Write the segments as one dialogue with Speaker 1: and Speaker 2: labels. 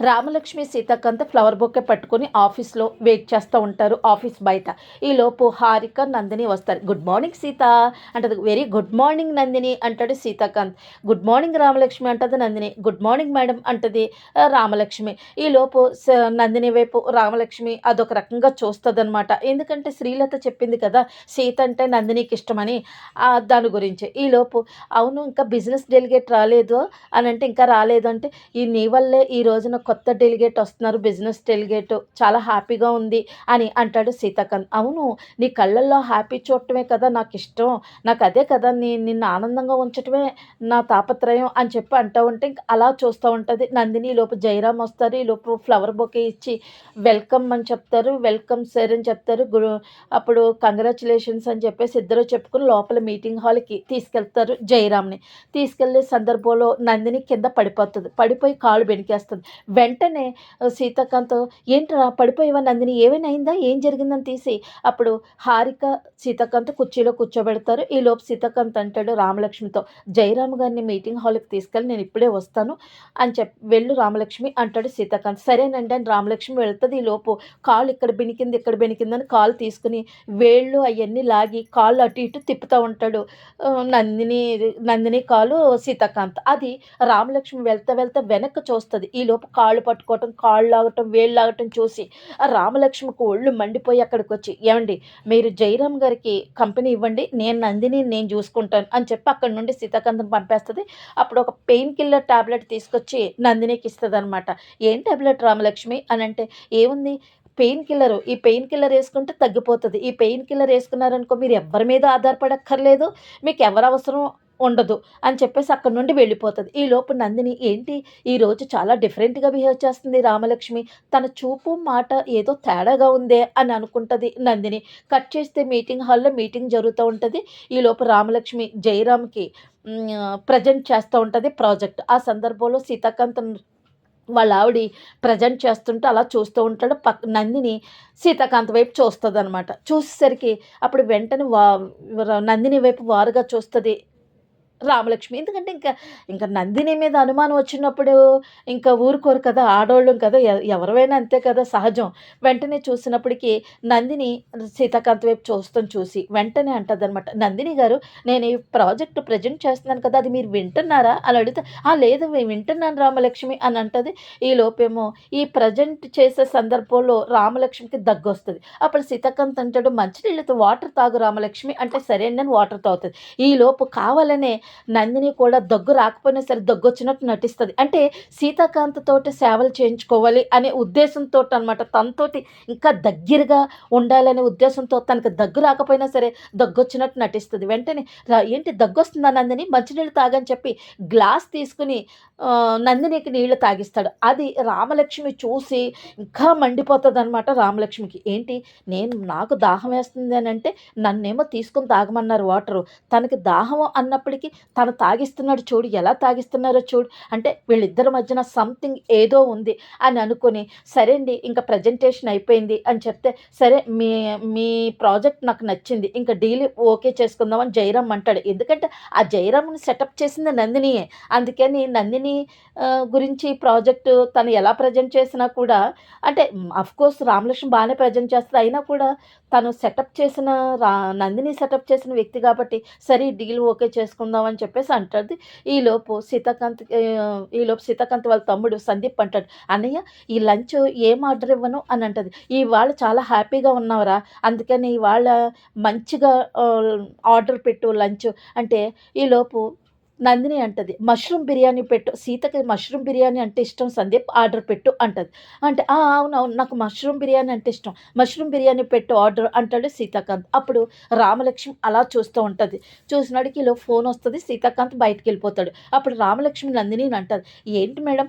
Speaker 1: Ramalakshmi Seethakanth flower bouquet పట్టుకొని ఆఫీస్లో wait చేస్తూ ఉంటారు. ఆఫీస్ బయట. ఈలోపు హారిక నందిని వస్తారు. గుడ్ మార్నింగ్ సీత అంటది. వెరీ గుడ్ మార్నింగ్ నందిని అంటాడు సీతాకాంత్. గుడ్ మార్నింగ్ రామలక్ష్మి అంటది నందిని. గుడ్ మార్నింగ్ మేడం అంటది రామలక్ష్మి. ఈలోపు స- నందిని వైపు రామలక్ష్మి అదొక రకంగా చూస్తుందన్నమాట. ఎందుకంటే శ్రీలత చెప్పింది కదా సీత అంటే నందినికి ఇష్టమని దాని గురించి. ఈలోపు అవును ఇంకా బిజినెస్ డెలిగేట్ రాలేదు అని అంటే ఇంకా రాలేదు అంటే ఈ నీ వల్లే ఈ రోజున కొత్త డెలిగేట్ వస్తున్నారు బిజినెస్ డెలిగేట్ చాలా హ్యాపీగా ఉంది అని అంటాడు సీతాకాంత్. అవును నీ కళ్ళల్లో హ్యాపీ చూడటమే కదా నాకు ఇష్టం నాకు అదే కదా నీ నిన్ను ఆనందంగా ఉంచటమే నా తాపత్రయం అని చెప్పి అంటూ ఉంటే అలా చూస్తూ ఉంటుంది. నందిని లోపు జయరామ్ వస్తారు ఈ లోపు ఫ్లవర్ బొకే ఇచ్చి వెల్కమ్ అని చెప్తారు వెల్కమ్ సార్ అని చెప్తారు. గు- అప్పుడు కంగ్రాచులేషన్స్ అని చెప్పేసి ఇద్దరు చెప్పుకుని లోపల మీటింగ్ హాల్కి తీసుకెళ్తారు జయరామ్ని. తీసుకెళ్ళే సందర్భంలో నందిని కింద పడిపోతుంది. పడిపోయి కాళ్ళు బెనికేస్తుంది వెంటనే ఆ, సీతాకాంత్ ఏంట్రా పడిపోయేవా నందిని? ఏమైనా అయిందా? ఏం జరిగిందని తీసి. అప్పుడు హారిక సీతాకాంత్ కుర్చీలో కూర్చోబెడతారు. ఈ లోపు సీతాకాంత్ అంటాడు రామలక్ష్మితో జయరామ్ గారిని మీటింగ్ హాల్కి తీసుకెళ్ళి నేను ఇప్పుడే వస్తాను అని చెప్పి వెళ్ళు రామలక్ష్మి అంటాడు సీతాకాంత్. సరేనండి అని రామలక్ష్మి వెళ్తుంది. ఈ లోపు కాలు ఇక్కడ బెనికింది ఇక్కడ బెనికిందని కాలు తీసుకుని వేళ్ళు అవన్నీ లాగి కాళ్ళు అటు ఇటు తిప్పుతూ ఉంటాడు నందిని నందిని కాలు సీతాకాంత్. అది రామలక్ష్మి వెళ్తా వెళ్తా వెనక్కి చూస్తుంది. ఈ లోపు కాళ్ళు పట్టుకోవటం కాళ్ళు లాగటం వేళ్ళు లాగటం చూసి ఆ రామలక్ష్మికి ఒళ్ళు మండిపోయి అక్కడికి వచ్చి ఏమండి మీరు జయరామ్ గారికి కంపెనీ ఇవ్వండి నేను నందిని నేను చూసుకుంటాను అని చెప్పి అక్కడి నుండి సీతాకాంతం పంపేస్తుంది. అప్పుడు ఒక పెయిన్ కిల్లర్ టాబ్లెట్ తీసుకొచ్చి నందినికి ఇస్తుంది అనమాట ఏం టాబ్లెట్ రామలక్ష్మి? అని అంటే ఏముంది? పెయిన్ కిల్లర్ ఈ పెయిన్ కిల్లర్ వేసుకుంటే తగ్గిపోతుంది. ఈ పెయిన్ కిల్లర్ వేసుకున్నారనుకో మీరు ఎవరి మీద ఆధారపడక్కర్లేదు. మీకు ఎవరు అవసరం? ఉండదు అని చెప్పేసి అక్కడి నుండి వెళ్ళిపోతుంది. ఈ లోపు నందిని ఏంటి? ఈ రోజు చాలా డిఫరెంట్గా బిహేవ్ చేస్తుంది రామలక్ష్మి. తన చూపు మాట ఏదో తేడాగా ఉందే అని అనుకుంటుంది నందిని. కట్ చేస్తే మీటింగ్ హాల్లో మీటింగ్ జరుగుతూ ఉంటుంది. ఈ లోపు రామలక్ష్మి జయరామ్కి ప్రజెంట్ చేస్తూ ఉంటుంది ప్రాజెక్ట్ ఆ సందర్భంలో సీతాకాంత్ వాళ్ళ ఆవిడ ప్రజెంట్ చేస్తుంటే అలా చూస్తూ ఉంటాడు. పక్ నందిని సీతాకాంత్ వైపు చూస్తుంది అనమాట చూసేసరికి అప్పుడు వెంటనే వా నందిని వైపు వారుగా చూస్తుంది రామలక్ష్మి. ఎందుకంటే ఇంకా ఇంకా నందిని మీద అనుమానం వచ్చినప్పుడు ఇంకా ఊరుకోరు కదా ఆడవాళ్ళం కదా ఎ- ఎవరివైనా అంతే కదా సహజం. వెంటనే చూసినప్పటికీ నందిని సీతాకాంత్ వైపు చూస్తాం చూసి వెంటనే అంటుంది అనమాట నందిని గారు నేను ఈ ప్రాజెక్ట్ ప్రజెంట్ చేస్తున్నాను కదా అది మీరు వింటున్నారా? అని అడిగితే ఆ లేదు వింటున్నాను రామలక్ష్మి అని అంటది. ఈ లోపేమో ఈ ప్రజెంట్ చేసే సందర్భంలో రామలక్ష్మికి దగ్గు వస్తుంది అప్పుడు సీతాకాంత్ అంటాడు మంచినీళ్ళతో వాటర్ తాగు రామలక్ష్మి అంటే సరే అని వాటర్ తాగుతుంది. ఈ లోపు కావాలనే నందిని కూడా దగ్గు రాకపోయినా సరే దగ్గు వచ్చినట్టు నటిస్తుంది. అంటే సీతాకాంత్ తోటి సేవలు చేయించుకోవాలి అనే ఉద్దేశంతో అనమాట తనతోటి ఇంకా దగ్గరగా ఉండాలనే ఉద్దేశంతో తనకు దగ్గు రాకపోయినా సరే దగ్గు వచ్చినట్టు నటిస్తుంది. వెంటనే ఏంటి దగ్గు వస్తుందా నందిని? మంచినీళ్ళు తాగని చెప్పి గ్లాస్ తీసుకుని నందినికి నీళ్ళు తాగిస్తాడు. అది రామలక్ష్మి చూసి ఇంకా మండిపోతుంది అనమాట రామలక్ష్మికి. ఏంటి? నేను నాకు దాహం వేస్తుంది అని అంటే నన్నేమో తీసుకుని తాగమన్నారు వాటరు. తనకి దాహం అన్నప్పటికీ తను తాగిస్తున్నాడు చూడు ఎలా తాగిస్తున్నారో చూడు. అంటే వీళ్ళిద్దరి మధ్యన సంథింగ్ ఏదో ఉంది అని అనుకుని సరే అండి ఇంకా ప్రజెంటేషన్ అయిపోయింది అని చెప్తే సరే మీ మీ ప్రాజెక్ట్ నాకు నచ్చింది ఇంకా డీల్ ఓకే చేసుకుందామని జయరామ్ అంటాడు. ఎందుకంటే ఆ జయరామ్ని సెటప్ చేసింది నందినియే. అందుకని నందిని గురించి ప్రాజెక్టు తను ఎలా ప్రజెంట్ చేసినా కూడా అంటే అఫ్కోర్స్ రామలక్ష్మి బాగానే ప్రజెంట్ చేస్తుంది అయినా కూడా తను సెటప్ చేసిన రా నందిని సెటప్ చేసిన వ్యక్తి కాబట్టి సరే డీల్ ఓకే చేసుకుందాం అని చెప్పేసి అంటుంది. ఈలోపు సీతాకాంత్ ఈలోపు సీతాకాంత్ వాళ్ళ తమ్ముడు సందీప్ అంటాడు. అన్నయ్య ఈ లంచ్ ఏం ఆర్డర్ ఇవ్వను? అని అంటది. ఇవాళ చాలా హ్యాపీగా ఉన్నావురా. అందుకని ఇవాళ మంచిగా ఆర్డర్ పెట్టు లంచ్. అంటే ఈలోపు నందిని అంటది. మష్రూమ్ బిర్యానీ పెట్టు. సీతకి మష్రూమ్ బిర్యానీ అంటే ఇష్టం. సందీప్ ఆర్డర్ పెట్టు అంటది. అంటే అవునవును. నాకు మష్రూమ్ బిర్యానీ అంటే ఇష్టం. మష్రూమ్ బిర్యానీ పెట్టు ఆర్డర్ అంటాడు సీతాకాంత్. అప్పుడు రామలక్ష్మి అలా చూస్తూ ఉంటుంది. చూసినడికి ఇలా ఫోన్ వస్తుంది. సీతాకాంత్ బయటకు వెళ్ళిపోతాడు. అప్పుడు రామలక్ష్మి నందిని అంటది. ఏంటి మేడం?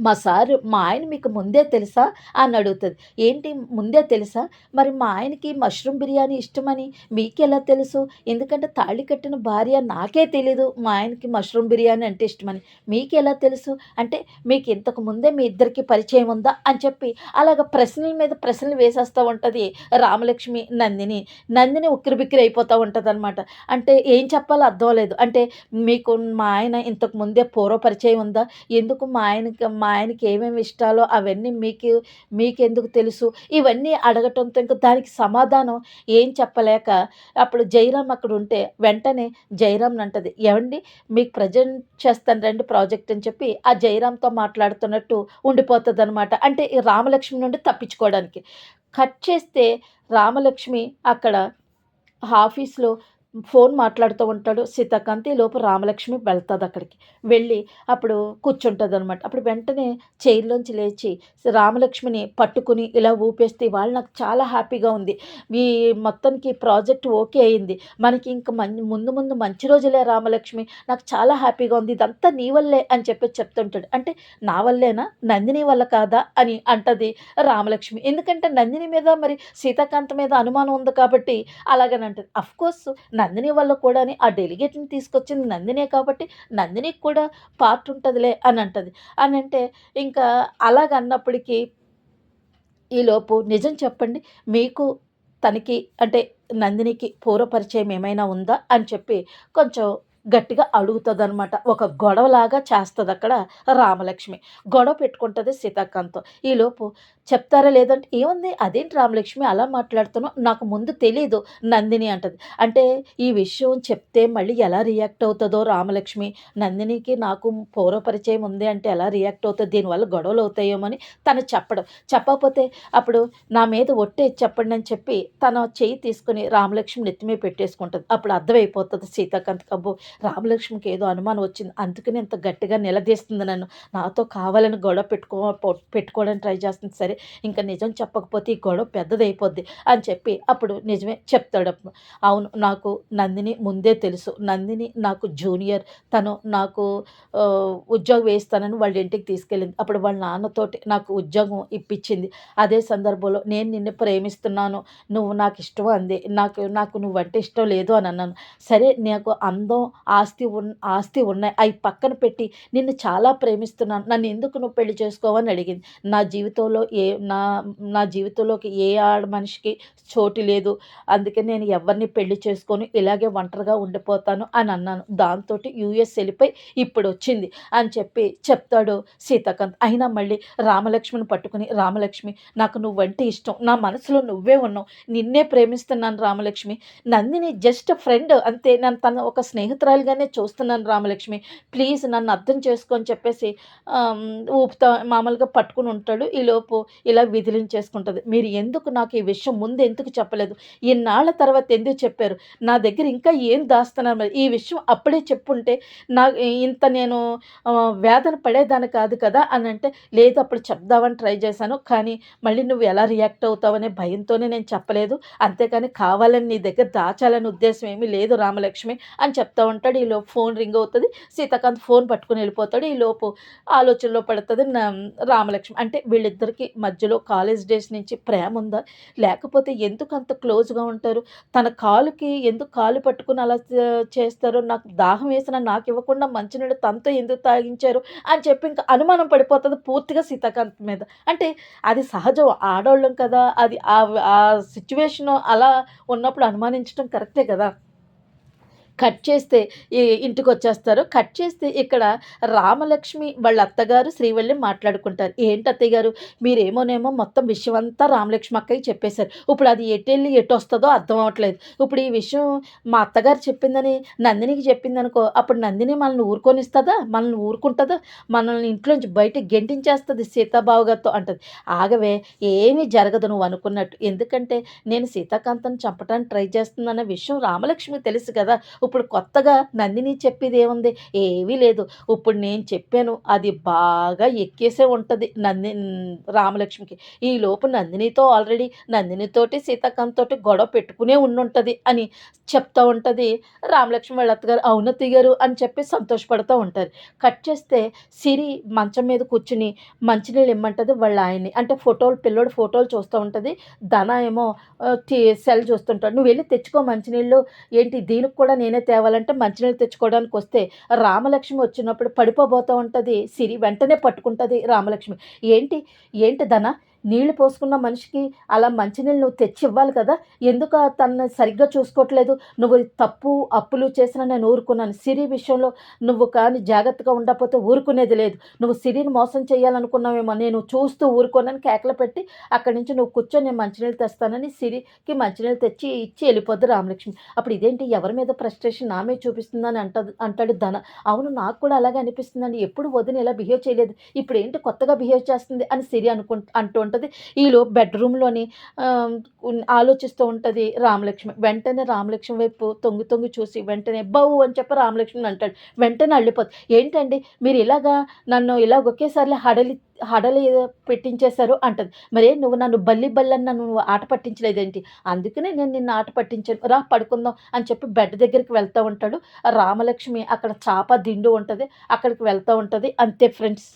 Speaker 1: మా సారు మా ఆయన మీకు ముందే తెలుసా? అని అడుగుతుంది. ఏంటి ముందే తెలుసా? మరి మా ఆయనకి మష్రూమ్ బిర్యానీ ఇష్టమని మీకెలా తెలుసు? ఎందుకంటే తాళి కట్టిన భార్య నాకే తెలీదు మా ఆయనకి మష్రూమ్ బిర్యానీ అంటే ఇష్టమని. మీకెలా తెలుసు? అంటే మీకు ఇంతకు ముందే మీ ఇద్దరికి పరిచయం ఉందా? అని చెప్పి అలాగ ప్రశ్నల మీద ప్రశ్నలు వేసేస్తూ ఉంటుంది రామలక్ష్మి నందిని. నందిని ఉక్కిరి బిక్కిరి అయిపోతూ ఉంటుంది అనమాట అంటే ఏం చెప్పాలో అర్థం లేదు. అంటే మీకు మా ఆయన ఇంతకు ముందే పూర్వ పరిచయం ఉందా? ఎందుకు మా ఆయనకి మా ఆయనకి ఏమేమి ఇష్టాలో అవన్నీ మీకు మీకెందుకు తెలుసు? ఇవన్నీ అడగటంతో ఇంకా దానికి సమాధానం ఏం చెప్పలేక అప్పుడు జైరామ్ అక్కడ ఉంటే వెంటనే జైరామ్ అంటది ఏమండి మీకు ప్రజెంట్ చేస్తాను రండి ప్రాజెక్ట్ అని చెప్పి ఆ జైరామ్తో మాట్లాడుతున్నట్టు ఉండిపోతుంది అనమాట అంటే ఈ రామలక్ష్మి నుండి తప్పించుకోవడానికి. కట్ చేస్తే రామలక్ష్మి అక్కడ ఆఫీస్లో ఫోన్ మాట్లాడుతూ ఉంటాడు. సీతాకాంతి లోపు రామలక్ష్మి వెళ్తుంది అక్కడికి. వెళ్ళి అప్పుడు కూర్చుంటుంది అనమాట అప్పుడు వెంటనే చైర్లోంచి లేచి రామలక్ష్మిని పట్టుకుని ఇలా ఊపేస్తే వాళ్ళు నాకు చాలా హ్యాపీగా ఉంది. ఈ మొత్తానికి ప్రాజెక్ట్ ఓకే అయింది. మనకి ఇంకా మం ముందు ముందు మంచి రోజులే రామలక్ష్మి. నాకు చాలా హ్యాపీగా ఉంది. ఇదంతా నీ వల్లే అని చెప్పి చెప్తుంటాడు. అంటే నా వల్లేనా? నందిని వల్ల కాదా? అని అంటది రామలక్ష్మి. ఎందుకంటే నందిని మీద మరి సీతాకాంత మీద అనుమానం ఉంది కాబట్టి అలాగని అంటది. అఫ్కోర్స్ నందిని వల్ల కూడా ఆ డెలిగేట్ని తీసుకొచ్చింది నందినే కాబట్టి నందినికి కూడా పార్ట్ ఉంటుందిలే అని అంటది. అని అంటే ఇంకా అలాగన్నప్పటికీ ఈలోపు నిజం చెప్పండి మీకు తనకి అంటే నందినికి పూర్వపరిచయం ఏమైనా ఉందా అని చెప్పి కొంచెం గట్టిగా అడుగుతుంది అనమాట ఒక గొడవలాగా చేస్తుంది అక్కడ రామలక్ష్మి. గొడవ పెట్టుకుంటుంది సీతాకాంత్తో ఈలోపు చెప్తారా లేదంటే ఏముంది? అదేంటి రామలక్ష్మి అలా మాట్లాడుతున్నావు? నాకు ముందు తెలియదు నందిని అంటది. అంటే ఈ విషయం చెప్తే మళ్ళీ ఎలా రియాక్ట్ అవుతుందో రామలక్ష్మి. నందినికి నాకు పూర్వపరిచయం ఉంది అంటే ఎలా రియాక్ట్ అవుతుంది? దీనివల్ల గొడవలు అవుతాయేమో అని తను చెప్పడం. చెప్పకపోతే అప్పుడు నా మీద ఒట్టే చెప్పండి అని చెప్పి తన చేయి తీసుకుని రామలక్ష్మి నెత్తిమే పెట్టేసుకుంటుంది. అప్పుడు అర్థమైపోతుంది సీతాకాంత్ కబ్బు. రామలక్ష్మికి ఏదో అనుమానం వచ్చింది. అందుకని ఇంత గట్టిగా నిలదీస్తుంది నన్ను. నాతో కావాలని గొడవ పెట్టుకో పెట్టుకోవడానికి ట్రై చేస్తుంది. సరే ఇంకా నిజం చెప్పకపోతే ఈ గొడవ పెద్దదైపోద్ది అని చెప్పి అప్పుడు నిజమే చెప్తాడు అవును నాకు నందిని ముందే తెలుసు. నందిని నాకు జూనియర్. తను నాకు ఉద్యోగం వేస్తానని వాళ్ళ ఇంటికి తీసుకెళ్ళింది. అప్పుడు వాళ్ళ నాన్నతోటి నాకు ఉద్యోగం ఇప్పించింది. అదే సందర్భంలో నేను నిన్ను ప్రేమిస్తున్నాను. నువ్వు నాకు ఇష్టం అంది. నాకు నాకు నువ్వంటే ఇష్టం లేదు అని అన్నాను. సరే నాకు అందం ఆస్తి ఉన్ ఆస్తి ఉన్నాయి. అవి పక్కన పెట్టి నిన్ను చాలా ప్రేమిస్తున్నాను. నన్ను ఎందుకు నువ్వు పెళ్ళి చేసుకోవని అడిగింది. నా జీవితంలో ఏ నా నా జీవితంలోకి ఏ ఆడ మనిషికి చోటు లేదు. అందుకే నేను ఎవరిని పెళ్ళి చేసుకొని ఇలాగే ఒంటరిగా ఉండిపోతాను అని అన్నాను. దాంతో యూఎస్ వెళ్ళిపోయి ఇప్పుడు వచ్చింది అని చెప్పి చెప్తాడు సీతాకాంత్. అయినా మళ్ళీ రామలక్ష్మిని పట్టుకుని రామలక్ష్మి నాకు నువ్వంటే ఇష్టం. నా మనసులో నువ్వే ఉన్నావు. నిన్నే ప్రేమిస్తున్నాను రామలక్ష్మి. నందిని జస్ట్ ఫ్రెండ్ అంతే. నేను తన ఒక స్నేహితురాలుగానే చూస్తున్నాను రామలక్ష్మి. ప్లీజ్ నన్ను అర్థం చేసుకొని చెప్పేసి ఊపుతా మామూలుగా పట్టుకుని ఉంటాడు. ఈలోపు ఇలా విధిలించేసుకుంటుంది మీరు ఎందుకు నాకు ఈ విషయం ముందు ఎందుకు చెప్పలేదు? ఇన్నాళ్ళ తర్వాత ఎందుకు చెప్పారు? నా దగ్గర ఇంకా ఏం దాస్తున్నారు మరి? ఈ విషయం అప్పుడే చెప్పుంటే నా ఇంత నేను వేదన పడేదాన్ని కాదు కదా అని అంటే లేదు అప్పుడు చెప్దామని ట్రై చేశాను. కానీ మళ్ళీ నువ్వు ఎలా రియాక్ట్ అవుతావనే భయంతోనే నేను చెప్పలేదు. అంతేకాని కావాలని నీ దగ్గర దాచాలని ఉద్దేశం ఏమీ లేదు రామలక్ష్మి అని చెప్తా ఉంటాడు. ఈలోపు ఫోన్ రింగ్ అవుతుంది. సీతాకాంత్ ఫోన్ పట్టుకుని వెళ్ళిపోతాడు. ఈలోపు ఆలోచనలో పడుతుంది రామలక్ష్మి. అంటే వీళ్ళిద్దరికి మధ్యలో కాలేజ్ డేస్ నుంచి ప్రేమ ఉందా? లేకపోతే ఎందుకు అంత క్లోజ్గా ఉంటారు? తన కాలుకి ఎందుకు కాలు పట్టుకుని అలా చేస్తారో? నాకు దాహం వేసిన నాకు ఇవ్వకుండా మంచినీళ్ళు తనతో ఎందుకు తాగించారు? అని చెప్పి ఇంకా అనుమానం పడిపోతుంది పూర్తిగా సీతాకాంత్ మీద. అంటే అది సహజం ఆడవాళ్ళం కదా అది ఆ సిచ్యువేషన్ అలా ఉన్నప్పుడు అనుమానించడం కరెక్టే కదా? కట్ చేస్తే ఇంటికి వచ్చేస్తారు కట్ చేస్తే ఇక్కడ రామలక్ష్మి వాళ్ళ అత్తగారు శ్రీవల్లి మాట్లాడుకుంటారు. ఏంటి అత్తయ్య గారు మీరేమోనేమో మొత్తం విషయం అంతా రామలక్ష్మి అక్కయ్య చెప్పేశారు. ఇప్పుడు అది ఎటెళ్ళి ఎటు వస్తుందో అర్థం అవ్వట్లేదు. ఇప్పుడు ఈ విషయం మా అత్తగారు చెప్పిందని నందినికి చెప్పిందనుకో అప్పుడు నందిని మనల్ని ఊరుకొనిస్తుందా? మనల్ని ఊరుకుంటుందా? మనల్ని ఇంట్లోంచి బయట గెంటించేస్తుంది సీతాబాబు గారితో అంటది. ఆగవే ఏమీ జరగదు నువ్వు అనుకున్నట్టు. ఎందుకంటే నేను సీతాకాంతం చంపడానికి ట్రై చేస్తుందన్న విషయం రామలక్ష్మి తెలుసు కదా. ఇప్పుడు కొత్తగా నందిని చెప్పేది ఏముంది ఏమీ లేదు. ఇప్పుడు నేను చెప్పాను అది బాగా ఎక్కేసే ఉంటుంది నంది రామలక్ష్మికి. ఈ లోపు నందినితో ఆల్రెడీ నందినితోటి సీతాకాంత్ గొడవ పెట్టుకునే ఉండుంటుంది అని చెప్తూ ఉంటుంది. రామలక్ష్మి వాళ్ళ అత్తగారు అవునతి గారు అని చెప్పి సంతోషపడుతూ ఉంటారు. కట్ చేస్తే సిరి మంచం మీద కూర్చుని మంచినీళ్ళు ఇమ్మంటుంది వాళ్ళ ఆయన్ని. అంటే ఫోటోలు పిల్లోడు ఫోటోలు చూస్తూ ఉంటుంది. ధన ఏమో సెల్ చూస్తుంటాడు. నువ్వు వెళ్ళి తెచ్చుకో మంచినీళ్ళు. ఏంటి దీనికి కూడా నేను తేవాలంటే మంచినీళ్ళు తెచ్చుకోవడానికి వస్తే రామలక్ష్మి వచ్చినప్పుడు పడిపోబోతూ ఉంటుంది. సిరి వెంటనే పట్టుకుంటుంది రామలక్ష్మి. ఏంటి? ఏంటి ధన నీళ్ళు పోసుకున్న మనిషికి అలా మంచినీళ్ళు నువ్వు తెచ్చి ఇవ్వాలి కదా? ఎందుకు తనని సరిగ్గా చూసుకోవట్లేదు? నువ్వు తప్పు అప్పులు చేసిన నేను ఊరుకున్నాను. సిరి విషయంలో నువ్వు కానీ జాగ్రత్తగా ఉండకపోతే ఊరుకునేది లేదు. నువ్వు సిరిని మోసం చేయాలనుకున్నావేమో నేను చూస్తూ ఊరుకోనని కేకలు పెట్టి అక్కడి నుంచి నువ్వు కూర్చొని నేను మంచినీళ్ళు తెస్తానని సిరికి మంచినీళ్ళు తెచ్చి ఇచ్చి వెళ్ళిపోద్ది రామలక్ష్మి. అప్పుడు ఇదేంటి? ఎవరి మీద ఫ్రస్ట్రేషన్ నా మీద చూపిస్తుందని అంట అంటాడు ధన. అవును నాకు కూడా అలాగే అనిపిస్తుందండి. ఎప్పుడు వదిన ఇలా బిహేవ్ చేయలేదు. ఇప్పుడు ఏంటి కొత్తగా బిహేవ్ చేస్తుంది అని సిరి అనుకుంటు అంటూ ఉంటుంది. ఈలో బెడ్రూమ్లోని ఆలోచిస్తూ ఉంటుంది రామలక్ష్మి. వెంటనే రామలక్ష్మి వైపు తొంగి తొంగి చూసి వెంటనే బౌ అని చెప్పి రామలక్ష్మి అంటాడు. వెంటనే అల్లిపోతుంది. ఏంటండి? మీరు ఇలాగా నన్ను ఇలాగ ఒకేసారి హడలి హడలి పెట్టించేశారు అంటది. మరే నువ్వు నన్ను బల్లి బల్లని నన్ను నువ్వు ఆట పట్టించలేదేంటి? అందుకనే నేను నిన్ను ఆట పట్టించాను. రా పడుకుందాం అని చెప్పి బెడ్ దగ్గరికి వెళ్తూ ఉంటాడు. రామలక్ష్మి అక్కడ చాప దిండు ఉంటుంది. అక్కడికి వెళ్తూ ఉంటుంది. అంతే ఫ్రెండ్స్.